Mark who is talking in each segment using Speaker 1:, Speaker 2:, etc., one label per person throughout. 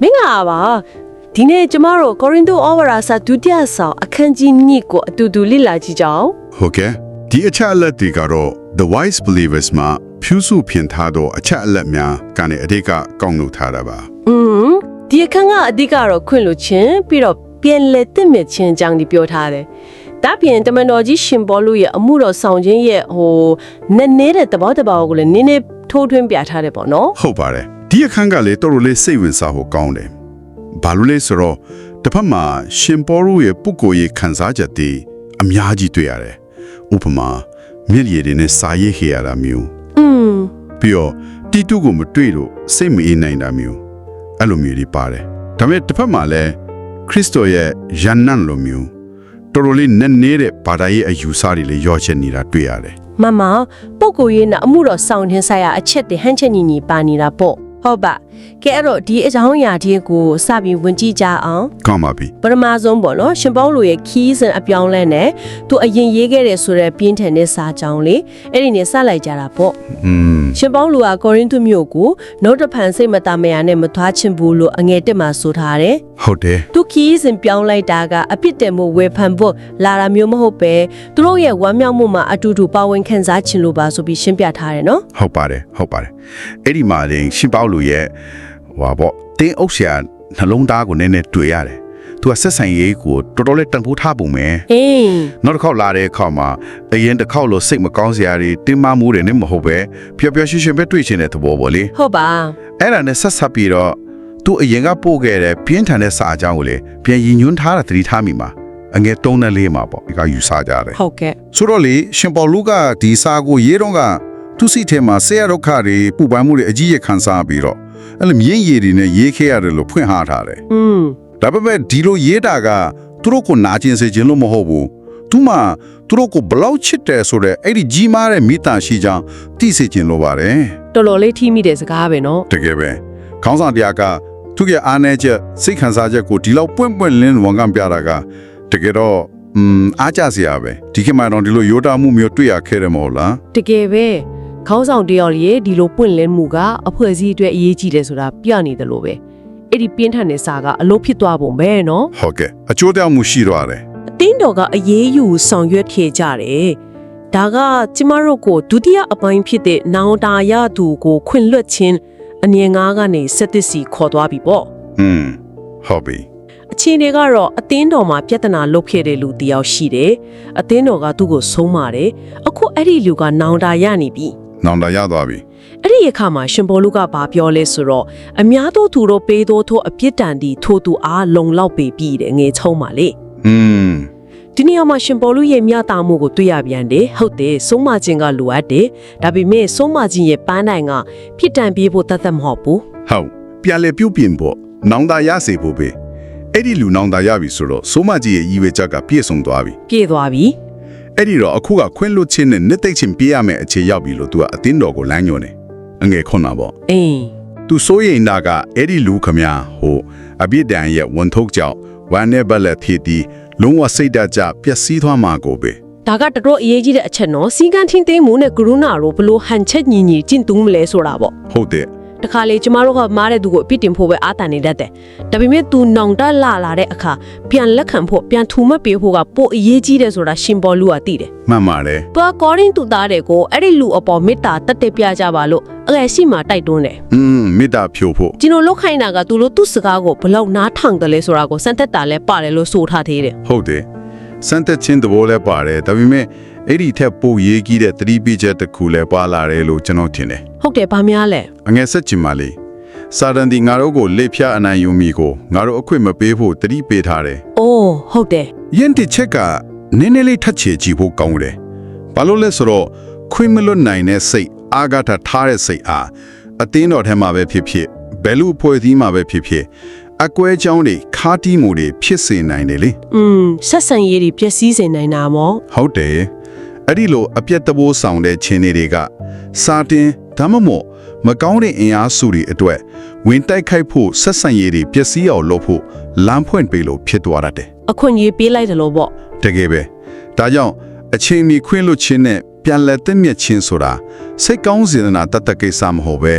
Speaker 1: မင်္ဂလာပါဒီနေ့ကျမတို့ကောရိန္သုဩဝါဒစာဒုတိယဆောင်အခန်းကြီး2ကိုအတူတူလေ့လာကြည့်ကြအောင်
Speaker 2: ဟုတ်ကဲ့ဒီအချက်အလက်တွေကတော့ the wise believers မှာဖြူစုဖြင့်ထားသောအချက်အလက်များကနေအတိတ်ကကောက်နှုတ်ထားတာပါ
Speaker 1: อืมဒီအခန်းကအဓိကတော့ခွင့်လို့ခြင်းပြီးတော့ပြန်လဲတင့်မြတ်ခြင်းအကြောင်းဒီပြောထားတယ်ဒါပြင်တမန်တော်ကြီးရှင်ဘောလူရဲ့အမှုတော်ဆောင်ခြင်းရဲ့ဟိုနည်းနည်းတဲ့သဘောတဘာကိုလည်းနည်းနည်းထိုးထွင်းပြထားတယ်ပေါ့နော်
Speaker 2: ဟုတ်ပါတယ် ဒီအခန်းကလေတော်တော်လေးစိတ်ဝင်စားဖို့ကောင်းတယ်ဘာလို့လဲဆိုတော့တစ်ဖက်မှာရှင်ပေါရုရဲ့ပုဂ္ဂိုလ်ရေးခံစားချက်တွေအများကြီးတွေ့ရတယ်ဥပမာမြစ်ရည်တွေနဲ့စာရေးခေရတာမျိုး
Speaker 1: อืม
Speaker 2: ပြီးတော့တီတုကိုမတွေ့လို့စိတ်မအေးနိုင်တာမျိုးအဲ့လိုမျိုးတွေပါတယ်ဒါပေမဲ့တစ်ဖက်မှာလည်းခရစ်တော်ရဲ့ယန္နန်လိုမျိုးတော်တော်လေးနက်နေတဲ့ဘာသာရေးအယူဆတွေလည်းရောချက်နေတာတွေ့ရတယ်
Speaker 1: မမပုတ်ကိုရေးနဲ့အမှုတော်ဆောင်ခြင်းဆိုင်ရာအချက်တွေဟန်ချက်ညီညီပါနေတာပေါ့ ဟုတ်ပါ ကဲအဲ့တော့ဒီအကြောင်းအရာတွေကိုစပြီးဝင်ကြည့်ကြအောင်
Speaker 2: ကောင်းပါပြီ
Speaker 1: ပထမဆုံးပေါ့နော်ရှင်ပေါလိုရဲ့ခီးစဉ်အပြောင်းလဲနဲ့သူအရင်ရေးခဲ့တယ်ဆိုတဲ့ပြင်းထန်တဲ့စာကြောင်းလေးအဲ့ဒီနဲ့စလိုက်ကြတာပေါ့
Speaker 2: อืม
Speaker 1: ရှင်ပေါလိုကကောရိန္သုမြို့ကိုနှုတ်တဖန်စိတ်မတမယာနဲ့မသွားချင်ဘူးလို့အငယ်တက်မှာဆိုထားတယ်
Speaker 2: ဟုတ်တယ်
Speaker 1: သူခီးစဉ်ပြောင်းလိုက်တာကအပြစ်တယ်မှုဝေဖန်ဖို့လာတာမျိုးမဟုတ်ပဲသူတို့ရဲ့ဝမ်းမြောက်မှုမှာအတူတူပါဝင်ခံစားချင်လို့ပါဆိုပြီးရှင်းပြထားတယ်နော်
Speaker 2: ဟုတ်ပါတယ်ဟုတ်ပါတယ်အဲ့ဒီမှာရင်ရှင်ပေါလူရဲ့ ဟွာပေါ့တင်းအုပ်ဆရာနှလုံးသားကိုနည်းနည်းတွေ့ရတယ်သူကဆက်ဆံရေးကိုတော်တော်လေးတန်ဖိုးထားပုံပဲ
Speaker 1: အေး
Speaker 2: နောက်တစ်ခေါက်လာတဲ့အခါမှာအရင်တစ်ခေါက်လို့စိတ်မကောင်းစရာတွေတင်းမမှုတွေနဲ့မဟုတ်ပဲပျော်ပျော်ရွှင်ရွှင်ပဲတွေ့ချင်တဲ့သဘောပေါ့လေ
Speaker 1: ဟုတ်ပါ
Speaker 2: အဲ့ဒါနဲ့ဆက်ဆက်ပြီးတော့သူအရင်ကပို့ခဲ့တဲ့ပြင်းထန်တဲ့စာအကြောင်းကိုလေပြန်ရည်ညွှန်းထားတာသတိထားမိမှာအငယ်3နဲ့4မှာပေါ့ဒီကယူဆကြတယ်
Speaker 1: ဟုတ်ကဲ့
Speaker 2: ဆိုတော့လေရှင်ပေါလုကဒီစာကိုရေးတော့ကသူစိတ်ထဲမှာဆရာဒုက္ခတွေပူပန်မှုတွေအကြီးရခံစားပြီးတော့ အဲ့လိုမြင့်ရည်တွေနဲ့ရေးခဲ့ရတယ်လို့ဖွင့်ထားထားတယ်
Speaker 1: อืม
Speaker 2: ဒါပေမဲ့ဒီလိုရေးတာကသူတို့ကိုနာကျင်စေခြင်းလို့မဟုတ်ဘူးသူမှသူတို့ကိုဘလောက်ချစ်တယ်ဆိုတဲ့အဲ့ဒီကြီးမားတဲ့မိသားရှိကြောင်းသိစေခြင်းလိုပါတယ်
Speaker 1: တော်တော်လေးထိမိတဲ့စကားပဲနော်
Speaker 2: တကယ်ပဲခေါင်းဆောင်တရားကသူကအားနေချက်စိတ်ခံစားချက်ကိုဒီလောက်ပွင့်ပွင့်လင်းဝန်ကပြတာကတကယ်တော့อืมအားကြစရာပဲဒီခေတ်မှာတော့ဒီလိုရိုးတာမှုမျိုးတွေ့ရခဲ့တယ်မဟုတ်လား
Speaker 1: တကယ်ပဲ ခေါင်းဆောင်တယောက်ရဲ့ဒီလိုပွင့်လင်းမှုကအဖွဲ့အစည်းအတွက်အရေးကြီးတယ်ဆိုတာပြနေတယ်လို့ပဲအဲ့ဒီပြင်းထန်တဲ့စာကအလို့ဖြစ်သွားပုံပဲနော်
Speaker 2: ဟုတ်ကဲ့အကျိုးတရားမှုရှိတော့တယ်
Speaker 1: အတင်းတော်ကအရေးယူဆောင်ရွက်ခဲ့ကြတယ်ဒါကကျမတို့ကိုဒုတိယအပိုင်းဖြစ်တဲ့နောင်တာရသူကိုခွင့်လွှတ်ခြင်းအငြင်းငါးကနေစက်သစ်စီခေါ်သွားပြီပေါ့
Speaker 2: อืมဟုတ်ပြီ
Speaker 1: အချင်းတွေကတော့အတင်းတော်မှာပြဿနာလုပ်ခဲ့တဲ့လူတစ်ယောက်ရှိတယ်အတင်းတော်ကသူ့ကိုဆုံးပါတယ်အခုအဲ့ဒီလူကနောင်တာရနေပြီ
Speaker 2: နောင်တရသွားပြီ
Speaker 1: အဲ့ဒီအခါမှာရှင်ဘောလူကဘာပြောလဲဆိုတော့အများသောသူတို့ပေးသောထို့အပြစ်ဒဏ်ဒီထို့သူအားလုံလောက်ပေပြီတဲ့ငယ်ချုံးပါလေ
Speaker 2: อืม
Speaker 1: ဒီနေရာမှာရှင်ဘောလူရဲ့မြတ်တာမှုကိုတွေ့ရပြန်တယ်ဟုတ်တယ်ဆုံးမခြင်းကလိုအပ်တယ်ဒါပေမဲ့ဆုံးမခြင်းရဲ့ပန်းတိုင်ကဖြစ်တန်ပြေးဖို့တတ်သက်မဟုတ်ဘူး
Speaker 2: ဟုတ်ပြန်လေပြုတ်ပြင်ဖို့နောင်တရစေဖို့ပဲအဲ့ဒီလူနောင်တရပြီဆိုတော့စိုးမကြီးရဲ့ရည်ရွယ်ချက်ကပြည့်စုံသွားပြီ
Speaker 1: ပြေးသွားပြီ
Speaker 2: အဲ့ဒီတော့အခုကခွင့်လွတ်ခြင်းနဲ့နှစ်သိမ့်ခြင်းပြရမယ့်အခြေရောက်ပြီလို့သူကအတင်းတော်ကိုလမ်းညွှန်တယ်အငယ်ခွန်းတာပေါ့
Speaker 1: အေး
Speaker 2: သူစိုးရိမ်တာကအဲ့ဒီလူခမညာဟိုအပြစ်ဒဏ်ရဲ့ဝန်ထုတ်ကြောင့်ဝမ်းနဲ့ဘက်လက်ဖြစ်ပြီးလုံးဝစိတ်ဓာတ်ကြပျက်စီးသွားမှာကိုပဲ
Speaker 1: ဒါကတော်တော်အရေးကြီးတဲ့အချက်နော်စီကံထင်းသိမ်းမှုနဲ့ကရုဏာတို့ဘလို့ဟန်ချက်ညီညီကျင့်သုံးမလဲဆိုတာပေါ့
Speaker 2: ဟုတ်တယ်
Speaker 1: တခါလေကျမတို့ကမားတဲ့သူကိုအပြစ်တင်ဖို့ပဲအာတန်နေတတ်တယ်။ဒါပေမဲ့ तू နောင်တလာလာတဲ့အခါပြန်လက်ခံဖို့ပြန်ထူမပေးဖို့ကပိုအရေးကြီးတယ်ဆိုတာရှင်ပေါ်လူကသိတယ်။
Speaker 2: မှန်ပါတယ်။
Speaker 1: သွားကောရင်သူသားတွေကိုအဲ့ဒီလူအပေါ်မေတ္တာတက်တက်ပြကြပါလို့အဲ့ရှိမှတိုက်တွန်းတယ်။
Speaker 2: อืมမေတ္တာဖြိုဖို့
Speaker 1: ကျွန်တော်လောက်ခိုင်းတာက तू လို့သူ့စကားကိုဘလောက်နားထောင်တယ်လဲဆိုတာကိုစံသက်တာလဲပါတယ်လို့ဆိုထားသေးတယ်။
Speaker 2: ဟုတ်တယ်။စံသက်ခြင်းသဘောလဲပါတယ်။ဒါပေမဲ့အဲ့ဒီထက်ပိုရေးကြီးတဲ့သတိပေးချက်တစ်ခုလဲပါလာတယ်လို့ကျွန်တော်ထင်တယ်။
Speaker 1: ဟုတ်တယ်ဗာများလဲ
Speaker 2: အငယ်ဆက်ချင်ပါလေစာဒန်ဒီငါတို့ကိုလေဖြတ်အနိုင်ယူမိကိုငါတို့အခွင့်မပေးဖို့တတိပေးထားတယ်။
Speaker 1: အိုးဟုတ်တယ်
Speaker 2: ယင်းတစ်ချက်ကနည်းနည်းလေးထပ်ချေကြည့်ဖို့ကောင်းတယ်ဘာလို့လဲဆိုတော့ခွင့်မလွတ်နိုင်တဲ့စိတ်အာဂထထားတဲ့စိတ်အားအတင်းတော်ထဲမှာပဲဖြစ်ဖြစ်ဘယ်လိုဖွဲ့သီးမှာပဲဖြစ်ဖြစ်အကွဲချောင်းတွေခါတီးမှုတွေဖြစ်စေနိုင်တယ်လေ။
Speaker 1: อืมဆက်ဆံရေးတွေပျက်စီးစေနိုင်တာမော်
Speaker 2: ဟုတ်တယ်အဲ့ဒီလိုအပြက်တဘိုးဆောင်တဲ့ခြင်းတွေကစာတင် ဒါမှမဟုတ်မကောင်းတဲ့အင်အားစုတွေအတွက်ဝင်တိုက်ခိုက်ဖို့ဆက်ဆံရည်တွေပျက်စီးအောင်လုပ်ဖို့လမ်းဖွင့်ပေးလို့ဖြစ်သွားတတ်တယ်။
Speaker 1: အခွင့်အရေးပေးလိုက်တယ်လို့ပေါ့
Speaker 2: တကယ်ပဲဒါကြောင့်အချိန်မီခွင့်လွတ်ခြင်းနဲ့ပြန်လည်သင့်မြတ်ခြင်းဆိုတာစိတ်ကောင်းစေတနာတတ်တတ်ကိစ္စမဟုတ်ပဲ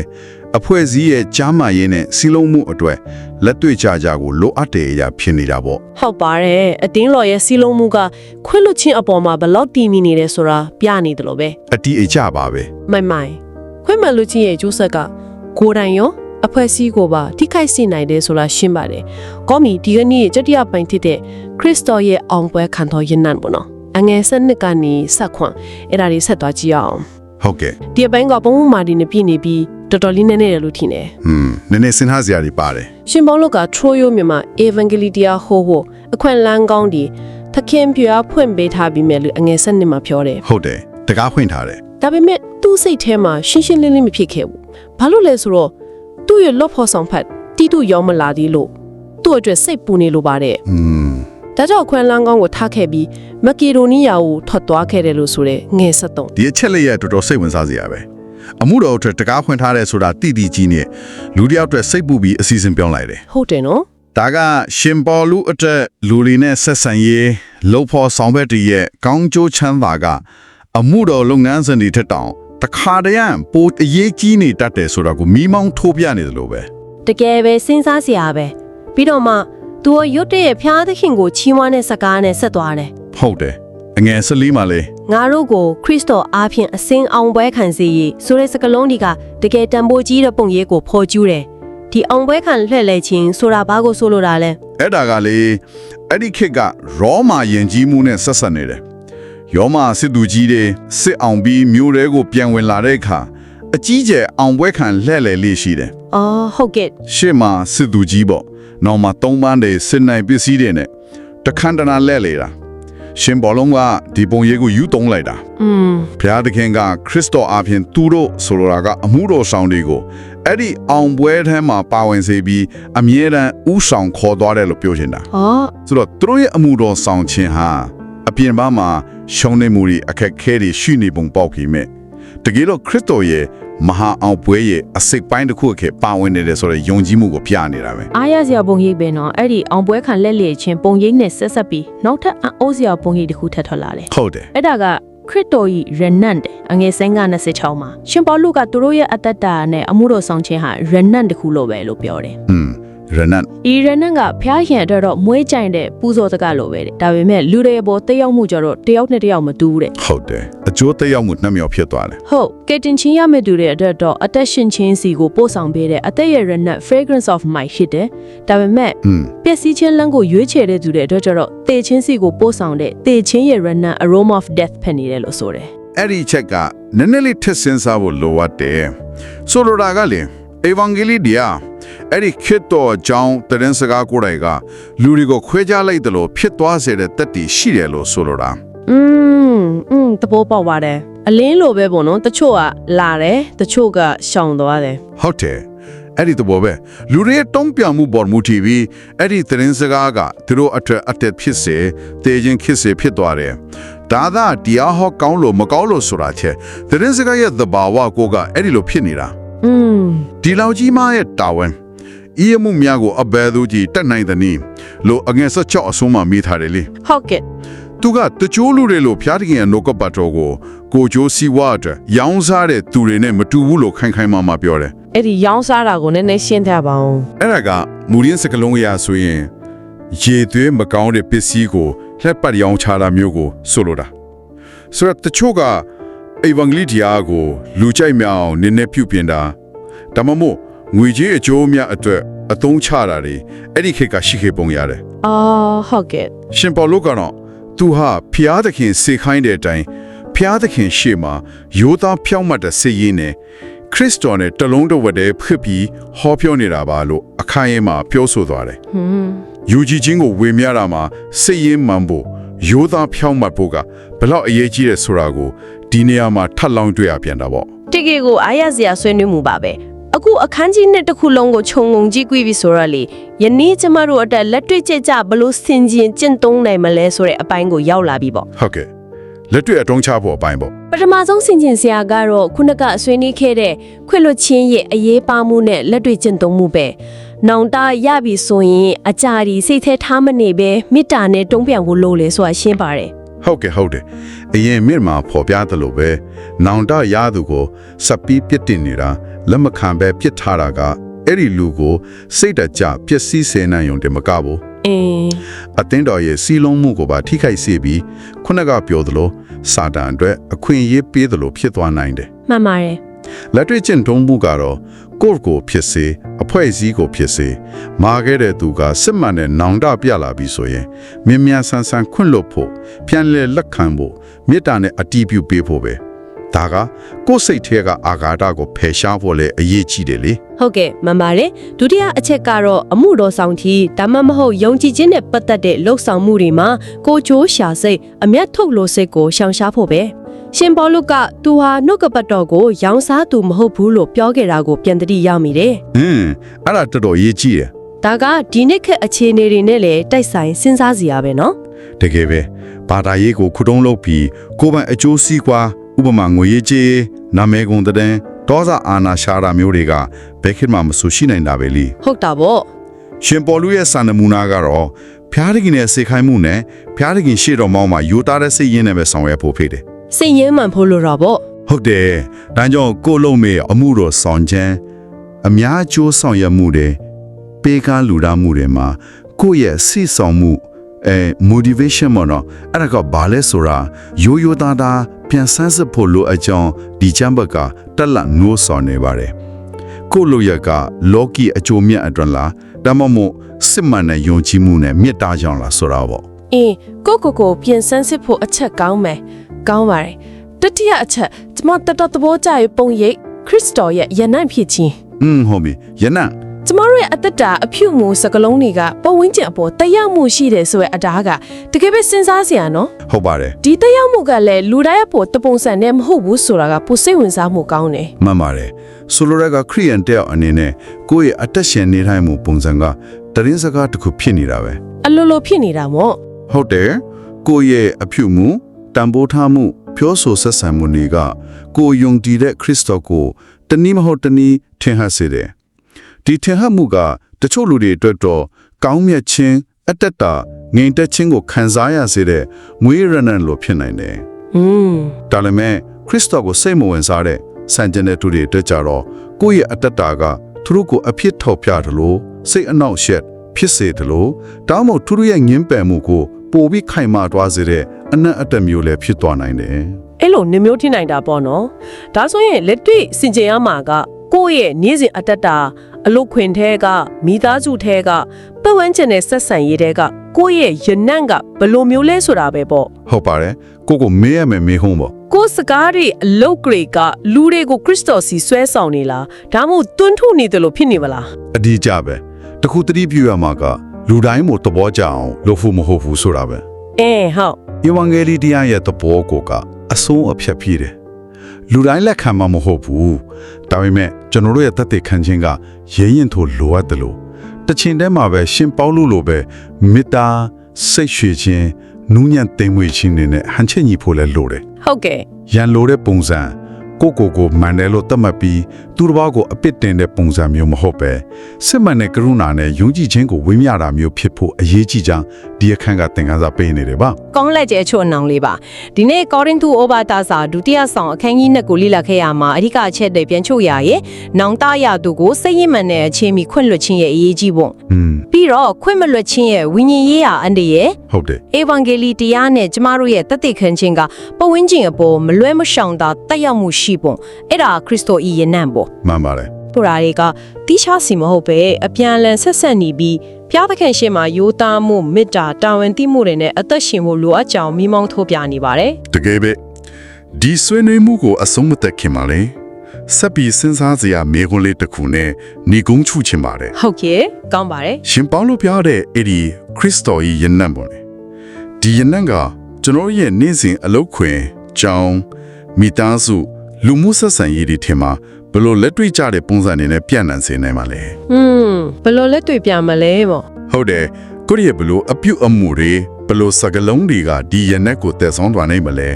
Speaker 2: အဖွဲ့အစည်းရဲ့ကြားမာရေးနဲ့စီလုံးမှုအတွက်လက်တွေ့ကြကြကိုလိုအပ်တဲ့အရာဖြစ်နေတာပေါ့
Speaker 1: ဟုတ်ပါတယ်အတင်းလော်ရဲ့စီလုံးမှုကခွင့်လွတ်ခြင်းအပေါ်မှာဘယ်လောက်တည်မြဲနေတယ်ဆိုတာပြနေတယ်လို့ပဲ
Speaker 2: အတီးအကျပါပဲ
Speaker 1: မိုင်မိုင် ခွင့်မလွတ်ခြင်းရဲ့ကျိုးဆက်ကကိုယ်တိုင်ရောအဖွဲ့အစည်းကိုပါထိခိုက်စေနိုင်တယ်ဆိုတာရှင်းပါတယ်။ကောမီဒီကနေ့ကြက်တရပိုင်ဖြစ်တဲ့ခရစ်တော်ရဲ့အောင်ပွဲခံတော်ရင်နံပေါ့နော်။အငယ်စနစ်ကနေဆက်ခွန်အဲ့ဒါတွေဆက်သွားကြည့်အောင်
Speaker 2: ဟုတ်ကဲ့။
Speaker 1: ဒီအပိုင်းကပုံမှန်မာဒီနဲ့ပြည့်နေပြီးတော်တော်လေးနည်းနေတယ်လို့ထင်တယ်
Speaker 2: ဟွန်းနည်းနည်းစဉ်းစားစရာတွေပါတယ်။
Speaker 1: ရှင်ပေါလုကထရိုယိုမြန်မာ Evangelia ဟိုဟိုအခွင့်လန်းကောင်းဒီသခင်ပြွားဖွင့်ပေးထားပြီးမဲ့လို့အငယ်စနစ်မှာပြောတယ်
Speaker 2: ဟုတ်တယ်တကားဖွင့်ထားတယ်
Speaker 1: ဒါပေမဲ့သူ့စိတ်ထဲမှာရှင်းရှင်းလင်းလင်းမဖြစ်ခဲ့ဘူး။ဘာလို့လဲဆိုတော့သူ့ရဲ့လော့ဖို့ဆောင်ဖတ်တီတူရောမလာသေးလို့သူ့အတွက်စိတ်ပူနေလိုပါတယ်
Speaker 2: อืม။
Speaker 1: ဒါကြောင့်ခွန်လန်းကောင်းကိုထားခဲ့ပြီးမက်ကီဒိုနီးယားကိုထွက်သွားခဲ့တယ်လို့ဆိုတဲ့ငယ်ဆက်တုံး
Speaker 2: ဒီအချက်လေးရတော်တော်စိတ်ဝင်စားစရာပဲအမှုတော်အတွက်တကားဖွင့်ထားတယ်ဆိုတာတိတိကြီးနဲ့လူတစ်ယောက်အတွက်စိတ်ပူပြီးအစီအစဉ်ပြောင်းလိုက်တယ်
Speaker 1: ဟုတ်တယ်နော်
Speaker 2: ဒါကရှင်ပေါ်လူအတွက်လူလီနဲ့ဆက်ဆံရေးလှုပ်ဖို့ဆောင်ဘက်တည်းရဲ့ကောင်းကျိုးချမ်းသာက အမှုတော်လုပ်ငန်းစဉ်တွေထက်တောင်တခါတည်းရန်ပိုအရေးကြီးနေတတ်တယ်ဆိုတာကိုမိမောင်းထိုးပြနေတယ်လို့ပဲ
Speaker 1: တကယ်ပဲစဉ်းစားစရာပဲပြီးတော့မှသူရွတ်တဲ့ဖျားသခင်ကိုချီးမွမ်းတဲ့စကားနဲ့ဆက်သွားတယ်
Speaker 2: ဟုတ်တယ်အငယ်ဆလီမှာလေ
Speaker 1: ငါတို့ကိုခရစ်တော်အားဖြင့်အစင်အောင်ပွဲခံစေရေးဆိုတဲ့စကားလုံးဒီကတကယ်တန်ဖိုးကြီးတဲ့ပုံရိပ်ကိုဖော်ကျူးတယ်ဒီအောင်ပွဲခံလှည့်လဲခြင်းဆိုတာဘာကိုဆိုလိုတာလဲ
Speaker 2: အဲ့ဒါကလေအဲ့ဒီခေတ်ကရောမာယဉ်ကြီးမှုနဲ့ဆက်ဆက်နေတယ် ရောမာစစ်သူကြီးတွေစစ်အောင်ပြီးမြို့ရဲကိုပြန်ဝင်လာတဲ့အခါအကြီးကျယ်အောင်ပွဲခံလှဲ့လေလေးရှိတယ်
Speaker 1: အော်ဟုတ်ကဲ့
Speaker 2: ရှေ့မှာစစ်သူကြီးပေါ့နောက်မှာသုံးပန်းတွေစစ်နိုင်ပစ္စည်းတွေနဲ့တခန္တနာလဲလေတာရှင်ဘောလုံးကဒီပုံရိပ်ကိုယူသုံးလိုက်တာ
Speaker 1: อืม
Speaker 2: ဘုရားသခင်ကခရစ်တော်အပြင်သူတို့ဆိုလိုတာကအမှုတော်ဆောင်တွေကိုအဲ့ဒီအောင်ပွဲထဲမှာပါဝင်စေပြီးအမြဲတမ်းဥဆောင်ခေါ်သွားတယ်လို့ပြောချင်တာ
Speaker 1: ဟော
Speaker 2: ဆိုတော့သူတို့ရဲ့အမှုတော်ဆောင်ခြင်းဟာ အပြင်ပန်းမှာရှုံးနေမှုတွေအခက်ခဲတွေရှိနေပုံပေါက်ပြီးမြဲတကယ်တော့ခရစ်တော်ရဲ့မဟာအောင်ပွဲရဲ့အစိတ်ပိုင်းတစ်ခုအခေပါဝင်နေတယ်ဆိုတော့ယုံကြည်မှုကိုပြနေတာပဲ
Speaker 3: အားရစရာပုံရိပ်ပဲနော်အဲ့ဒီအောင်ပွဲခံလက်လျက်ချင်းပုံရိပ်နဲ့ဆက်ဆက်ပြီးနောက်ထပ်အအိုးစရာပုံရိပ်တစ်ခုထပ်ထွက်လာတယ်
Speaker 2: ဟုတ်တယ်
Speaker 3: အဲ့ဒါကခရစ်တော်ဤရနန့်တယ်အငယ်စင်းက26မှာရှင်ပေါလုကသူတို့ရဲ့အတ္တတာနဲ့အမှုတော်ဆောင်ခြင်းဟာရနန့်တစ်ခုလိုပဲလို့ပြောတယ်
Speaker 2: อืม ရနတ်
Speaker 3: ဤရနန့်ကဖျားခင်အတွက်တော့မွေးကြိုင်တဲ့ပူဇော်စကားလိုပဲတဲ့ဒါပေမဲ့လူတွေရဲ့ဘောတက်ရောက်မှုကြတော့တယောက်နဲ့တယောက်မတူဘူးတဲ့
Speaker 2: ဟုတ်တယ်အကျိုးသက်ရောက်မှုနှမျောဖြစ်သွားတယ်
Speaker 3: ဟုတ်ကဲတင်ချင်းရမယ့်သူတွေအတွက်တော့အသက်ရှင်ချင်းစီကိုပို့ဆောင်ပေးတဲ့အသက်ရဲ့ရနန့် fragrance of my ဖြစ်တယ်ဒါပေမဲ့
Speaker 2: อืม
Speaker 3: ပျက်စီးခြင်းလမ်းကိုရွေးချယ်တဲ့သူတွေအတွက်ကျတော့တေချင်းစီကိုပို့ဆောင်တဲ့တေချင်းရဲ့ runner aroma of death ဖြစ်နေတယ်လို့ဆိုတယ်
Speaker 2: အဲ့ဒီချက်ကနည်းနည်းလေးထက်စင်စားဖို့လိုအပ်တယ်ဆိုလိုတာကလေ Evangeli dia အဲ့ဒီခရစ်တော်အကြောင်းတရင်စကားကိုယ်တိုင်ကလူတွေကိုခွဲခြားလိုက်တယ်လို့ဖြစ်သွားစေတဲ့တက်တည်ရှိတယ်လို့ဆိုလိုတာ
Speaker 1: อืมอืมတဘောပေါက်ပါတယ်အလင်းလိုပဲပေါ့နော်တချို့ကလာတယ်တချို့ကရှောင်သွားတယ်
Speaker 2: ဟုတ်တယ်အဲ့ဒီတော့ပဲလူတွေရဲ့တုံးပြန်မှုပေါ်မူတည်ပြီးအဲ့ဒီသတင်းစကားကသူတို့အထက်အတက်ဖြစ်စေတေခြင်းဖြစ်စေဖြစ်သွားတယ်ဒါသာတရားဟောကောင်းလို့မကောင်းလို့ဆိုတာချက်သတင်းစကားရဲ့သဘာဝကိုကအဲ့ဒီလိုဖြစ်နေတာ
Speaker 1: อืม
Speaker 2: ဒီလောက်ကြီးမရဲ့တာဝန် ဤအမှုများကိုအဘယ်သူကြီးတက်နိုင်သနည်းလို့အငယ်ဆက်ချော့အဆုံးမှမိထားတယ်လေ
Speaker 1: ဟုတ်ကဲ့
Speaker 2: သူကတချို့လူတွေလို့ဖျားတခင်ရဲ့နှုတ်ကပတ်တော်ကိုကိုကျိုးစီဝါအတွက်ရောင်းစားတဲ့သူတွေနဲ့မတူဘူးလို့ခိုင်ခိုင်မာမာပြောတယ်
Speaker 1: အဲ့ဒီရောင်းစားတာကိုနည်းနည်းရှင်းပြပါအောင်
Speaker 2: အဲ့ဒါကမူရင်းစကလုံးအရာဆိုရင်ရေသွေးမကောင်းတဲ့ပစ္စည်းကိုလက်ပတ်ရောင်းချတာမျိုးကိုဆိုလိုတာဆိုတော့တချို့က Evangelidia ကိုလူကြိုက်မြောင်နည်းနည်းပြုပြင်တာဒါမှမဟုတ် ငွေကြေးအကျိုးများအတွက်အသုံးချတာတွေအဲ့ဒီခေတ်ကရှိခဲ့ပုံရတယ်
Speaker 1: အော်ဟုတ်ကဲ့
Speaker 2: ရှင်ပေါလုကတော့သူဟာဖျားသခင်စေခိုင်းတဲ့အတိုင်းဖျားသခင်ရှေ့မှာယောသားဖြောင့်မတ်တဲ့စေရင်းနဲ့ခရစ်တော်နဲ့တလုံးတစ်ဝက်တည်းဖြစ်ပြီးဟောပြောနေတာပါလို့အခိုင်အမာပြောဆိုသွားတယ်
Speaker 1: ဟွန်း
Speaker 2: ယူကြည်ချင်းကိုဝေမျှတာမှာစိတ်ရင်းမှန်ဖို့ယောသားဖြောင့်မတ်ဖို့ကဘယ်လောက်အရေးကြီးတယ်ဆိုတာကိုဒီနေရာမှာထပ်လောင်းတွေ့ရပြန်တာပေါ့
Speaker 1: တကယ်ကိုအားရစရာဆွေးနွေးမှုပါပဲ အခုအခန်းကြီးနှစ်တစ်ခုလုံးကိုခြုံငုံကြည့်ကြည့်ပြီးဆိုတော့လေယနေ့ကျမတို့အတက်လက်တွေ့ကျကျဘလို့စင်ကျင်ကျင့်သုံးနိုင်မလဲဆိုတဲ့အပိုင်းကိုရောက်လာပြီပေါ့
Speaker 2: ဟုတ်ကဲ့လက်တွေ့အတုံးချဖို့အပိုင်းပေါ့
Speaker 1: ပထမဆုံးစင်ကျင်စရာကတော့ခုနကဆွေးနွေးခဲ့တဲ့ခွင့်လွတ်ခြင်းရဲ့အရေးပါမှုနဲ့လက်တွေ့ကျင့်သုံးမှုပဲ။နောင်တရပြီဆိုရင်အကြရီစိတ်แท้ထားမနေပဲမေတ္တာနဲ့တုံ့ပြန်ဖို့လိုလေဆိုတာရှင်းပါတယ်
Speaker 2: ဟုတ်ကဲ့ဟုတ်တယ်အရင်မြင့်မှာဖော်ပြသလိုပဲနောင်တရသူကိုစပ်ပြီးပြစ်တင်နေတာ လက်မခံပဲပြစ်ထားတာကအဲ့ဒီလူကိုစိတ်တကြပျက်စီးစေနိုင်ုံတမကဘူး
Speaker 1: အင်း
Speaker 2: အသင်းတော်ရဲ့စီလုံးမှုကိုပါထိခိုက်စေပြီးခုနကပြောသလိုစာတန်အတွက်အခွင့်အရေးပေးသလိုဖြစ်သွားနိုင်တယ်
Speaker 3: မှန်ပါတယ်
Speaker 2: လက်တွေ့ကျင့်သုံးမှုကတော့ကိုယ့်ကိုဖြစ်စေအဖွဲ့အစည်းကိုဖြစ်စေမာခဲ့တဲ့သူကစစ်မှန်တဲ့နောင်တပြလာပြီဆိုရင်မြင်မြန်ဆန်းဆန်းခွင့်လွတ်ဖို့ပြန်လဲလက်ခံဖို့မေတ္တာနဲ့အတီးပြုပေးဖို့ပဲ ဒါကကိုယ်စိတ်ထဲကအာဃာတကိုဖယ်ရှားဖို့လည်းအရေးကြီးတယ်လေ
Speaker 1: ဟုတ်ကဲ့မှန်ပါတယ်ဒုတိယအချက်ကတော့အမှုတော်ဆောင်ကြီးဒါမှမဟုတ်ယုံကြည်ခြင်းနဲ့ပတ်သက်တဲ့လှုပ်ဆောင်မှုတွေမှာကိုချိုးရှာစိတ်အမျက်ထုတ်လို့စိတ်ကိုရှောင်ရှားဖို့ပဲရှင်ဘောလုကသူဟာနှုတ်ကပတ်တော်ကိုရောင်စားသူမဟုတ်ဘူးလို့ပြောခဲ့တာကိုပြန်တတိရမိတယ်။
Speaker 2: အင်းအဲ့ဒါတော်တော်ရေးကြည့်တယ်။
Speaker 1: ဒါကဒီနှစ်ခက်အခြေအနေတွေနဲ့လည်းတိုက်ဆိုင်စဉ်းစားစီရပဲနော်။
Speaker 2: တကယ်ပဲဘာသာရေးကိုခုတုံးလုပ်ပြီးကိုယ်ပိုင်အကျိုးစီးပွား ဥပမာငွေရေးကြေးနာမည်ကုန်တဲ့တောစာအာနာရှာတာမျိုးတွေကဘယ်ခေတ်မှမဆိုရှိနိုင်တာပဲလी
Speaker 1: ဟုတ်တာပေါ့
Speaker 2: ရှင်ပေါ်လူရဲ့စာနမူနာကတော့ဖျားတခင်ရဲ့စေခိုင်းမှုနဲ့ဖျားတခင်ရှေ့တော်မောင်းမှာယူတာတဲ့စိတ်ရင်းနဲ့ပဲဆောင်ရွက်ဖို့ဖြစ်တယ်
Speaker 1: စိတ်ရင်းမှန်ဖို့လိုတော့ပေါ့
Speaker 2: ဟုတ်တယ်ဒါကြောင့်ကိုယ်လုံးမေအမှုတော်ဆောင်ခြင်းအများအကျိုးဆောင်ရွက်မှုတွေပေးကားလူဒါမှုတွေမှာကိုယ့်ရဲ့စိဆောင်မှုအဲ motivation မနော်အဲ့ဒါကဘာလဲဆိုတာရိုးရိုးသားသား ပြန်ဆန်းစစ်ဖို့လိုအကြောင်းဒီချမ်းဘက်ကတက်လက်နိုးဆောင်နေပါတယ်ကိုယ့်လိုရကလောကီအကျိုးမြတ်အတွက်လားဒါမှမဟုတ်စစ်မှန်တဲ့ယုံကြည်မှုနဲ့မေတ္တာကြောင့်လားဆိုတာပေါ့
Speaker 1: အင်းကိုကိုကိုပြင်ဆန်းစစ်ဖို့အချက်ကောင်းမယ်ကောင်းပါတယ်တတိယအချက်ကျမတတော်သဘောကျရေးပုံရိပ်ခရစ်တော်ရဲ့ယနိုင်ဖြစ်ခြင်း
Speaker 2: อืมဟုတ်ပြီယနံ
Speaker 1: ကျမတို့ရဲ့အသက်တာအဖြူမှုစကလုံးတွေကပတ်ဝန်းကျင်အပေါ်တက်ရောက်မှုရှိတယ်ဆိုတဲ့အတားကတကယ်ပဲစဉ်းစားစရာနော်
Speaker 2: ဟုတ်ပါတယ်
Speaker 1: ဒီတက်ရောက်မှုကလည်းလူတိုင်းအပေါ်တပုံစံနဲ့မဟုတ်ဘူးဆိုတာကပိုစိတ်ဝင်စားမှုကောင်းတယ်
Speaker 2: မှန်ပါတယ်ဆိုလိုရကခရီးယန်တယောက်အနေနဲ့ကိုယ့်ရဲ့အသက်ရှင်နေထိုင်မှုပုံစံကတရင်စကားတစ်ခုဖြစ်နေတာပဲ
Speaker 1: အလိုလိုဖြစ်နေတာမို့
Speaker 2: ဟုတ်တယ်ကိုယ့်ရဲ့အဖြူမှုတန်ဖိုးထားမှုပြောဆိုဆက်ဆံမှုတွေကကိုယ်ယုံကြည်တဲ့ခရစ်တော်ကိုတနည်းမဟုတ်တနည်းထင်ဟပ်စေတယ် ဒီထင်ဟပ်မှုကတချို့လူတွေအတွက်တော့ကောင်းမြတ်ခြင်းအတ္တတာငြိမ်သက်ခြင်းကိုခံစားရစေတဲ့ငွေရနံလိုဖြစ်နိုင်တယ်
Speaker 1: อืม
Speaker 2: ဒါလည်းမဲ့ခရစ်တော်ကိုစိတ်မဝင်စားတဲ့စံကျင်တဲ့သူတွေအတွက်ကြတော့ကိုယ့်ရဲ့အတ္တတာကသူတို့ကိုအဖြစ်ထောက်ပြတယ်လို့စိတ်အနှောက်အယှက်ဖြစ်စေတယ်လို့တောင်းမို့သူတို့ရဲ့ငင်းပယ်မှုကိုပိုပြီးခိုင်မာသွားစေတဲ့အနက်အတ္တမျိုးလည်းဖြစ်သွားနိုင်တယ်
Speaker 1: အဲ့လိုနှမျိုးထိနိုင်တာပေါ့နော်ဒါဆိုရင်လက်တွေ့စင်ကြင်ရမှာက ကိုယ့်ရဲ့နေ့စဉ်အတ္တတာအလုတ်ခွင်ထဲကမိသားစုထဲကပတ်ဝန်းကျင်နဲ့ဆက်ဆံရေးထဲကကိုယ့်ရဲ့ယနံ့ကဘယ်လိုမျိုးလဲဆိုတာပဲပေါ့
Speaker 2: ဟုတ်ပါတယ်ကိုကိုမေးရမယ်မေးဟုံးပေါ့
Speaker 1: ကိုယ်စကားတွေအလုတ်ကလေးကလူတွေကိုခရစ်တော်စီဆွဲဆောင်နေလားဒါမှမဟုတ်တွန်းထုနေတယ်လို့ဖြစ်နေမလား
Speaker 2: အဒီကြပဲတခုတတိပြုရမှာကလူတိုင်းမို့သဘောကျအောင်လုပ်ဖို့မဟုတ်ဘူးဆိုတာပဲ
Speaker 1: အင်းဟုတ်
Speaker 2: ယေဝံဂေလိတရားရဲ့သဘောကိုကအဆုံးအဖြတ်ဖြစ်တယ် လူတိုင်းလက်ခံမှာမဟုတ်ဘူးဒါပေမဲ့ကျွန်တော်တို့ရဲ့တသက်ခံခြင်းကရဲရင်ထိုလိုအပ်တယ်လို့တစ်ချိန်တည်းမှာပဲရှင်ပေါလုလိုပဲမေတ္တာစိတ်ရွှေခြင်းနူးညံ့သိမ်မွေ့ခြင်းတွေနဲ့ဟန်ချက်ညီဖို့လဲလိုတယ်
Speaker 1: ဟုတ်ကဲ့
Speaker 2: ရန်လိုတဲ့ပုံစံ ကိုကိုကိုမန်တယ်လို့သတ်မှတ်ပြီးသူတစ်ပါးကိုအပစ်တင်တဲ့ပုံစံမျိုးမဟုတ်ပဲစစ်မှန်တဲ့ကရုဏာနဲ့ယုံကြည်ခြင်းကိုဝေမျှတာမျိုးဖြစ်ဖို့အရေးကြီးကြောင်းဒီအခန်းကသင်ခန်းစာပေးနေတယ်ပါ
Speaker 1: ကောင်းလက်ကျဲချို့နောင်လေးပါဒီနေ့ကောရိန္သုဩဘာတာစာဒုတိယဆောင်အခန်းကြီးနှစ်ကိုလေ့လာခဲ့ရမှာအဓိကအချက်တွေပြန်ချုပ်ရရဲ့နောင်တရသူကိုစိတ်ရည်မှန်တဲ့အခြေမီခွင့်လွှတ်ခြင်းရဲ့အရေးကြီးပုံ
Speaker 2: อืม
Speaker 1: ပြီးတော့ခွင့်မလွှတ်ခြင်းရဲ့ဝိညာဉ်ရေးရာအန်တရဲ့
Speaker 2: ဟုတ်တယ်
Speaker 1: ဧဝံဂေလိတရားနဲ့ကျမတို့ရဲ့တသက်ခံခြင်းကပဝင်းကျင်အပေါ်မလွဲမရှောင်တာတက်ရောက်မှုရှိပုံအဲ့ဒါခရစ်တော်ဤယနံ့ပေါ့
Speaker 2: မှန်ပါတယ်
Speaker 1: ပူရာတွေကတိချာစီမဟုတ်ပဲအပြန်အလှန်ဆက်ဆက်နေပြီးဖျားသခင်ရှင်မှာယိုသားမှုမေတ္တာတာဝန်သိမှုတွေနဲ့အသက်ရှင်ဖို့လိုအပ်ကြောင်းမိမောင်းထိုးပြနေပါတယ်
Speaker 2: တကယ်ပဲဒီဆွေးနွေးမှုကိုအဆုံးမသက်ခင်ပါလေဆက်ပြီးစဉ်းစားစရာမေခွန်းလေးတစ်ခုနဲ့ညီကုန်းချုချင်ပါတယ်
Speaker 1: ဟုတ်ကဲ့ကောင်းပါတယ်
Speaker 2: ရှင်ပေါလုပြောတဲ့အဲ့ဒီခရစ်တော်ရဲ့ယနံ့ပေါ်လေဒီယနံ့ကကျွန်တော်ရဲ့နေ့စဉ်အလုပ်ခွင်ကြောင်းမိသားစု လူမှုဆက်ဆံရေးတွေထဲမှာဘယ်လိုလက်တွေ့ကြတဲ့ပုံစံတွေနဲ့ပြန့်နှံ့စေနိုင်မှာလဲ
Speaker 1: อืมဘယ်လိုလဲတွေ့ပြမလဲပေါ့
Speaker 2: ဟုတ်တယ်ကိုယ့်ရဲ့ဘယ်လိုအပြုတ်အမှုတွေဘယ်လိုစကလုံးတွေကဒီယနက်ကိုတည်ဆောင်သွားနိုင်မလဲ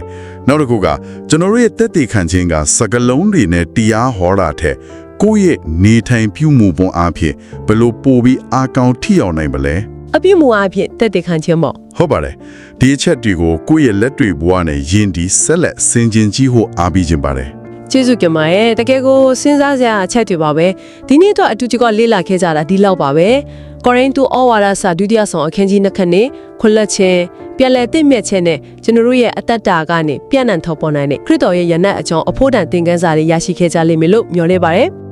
Speaker 2: နောက်တစ်ခုကကျွန်တော်တို့ရဲ့တက်တည်ခံခြင်းကစကလုံးတွေနဲ့တရားဟောတာထက်ကိုယ့်ရဲ့နေထိုင်ပြုမှုပုံအဖြစ်ဘယ်လိုပိုပြီးအာကောင်ထိအောင်နိုင်မလဲ
Speaker 1: အပြစ်မှုအဖြစ်တက်တဲ့ခံခြင်းပေါ့
Speaker 2: ဟုတ်ပါတယ်ဒီအချက်တွေကိုကိုယ့်ရဲ့လက်တွေ့ဘဝနဲ့ယဉ်ဒီဆက်လက်ဆင်ခြင်ကြည့်ဖို့အားပေးခြင်းပါတယ်
Speaker 1: ကျေးဇူးတင်ပါတယ်တကယ်ကိုစဉ်းစားစရာအချက်တွေပါပဲဒီနေ့တော့အတူတကွလေ့လာခဲ့ကြတာဒီလောက်ပါပဲကောရိန္သုဩဝါဒစာဒုတိယဆောင်အခန်းကြီးနှစ်ခန်းနဲ့ခွလက်ချင်းပြန်လည်တင့်မြတ်ခြင်းနဲ့ကျွန်တော်တို့ရဲ့အတ္တတာကနေပြန့်နှံ့ထော်ပေါ်နိုင်တဲ့ခရစ်တော်ရဲ့ယနတ်အကြောင်းအဖို့တန်သင်ခန်းစာတွေရရှိခဲ့ကြလိမ့်မယ်လို့မျှော်လင့်ပါတယ်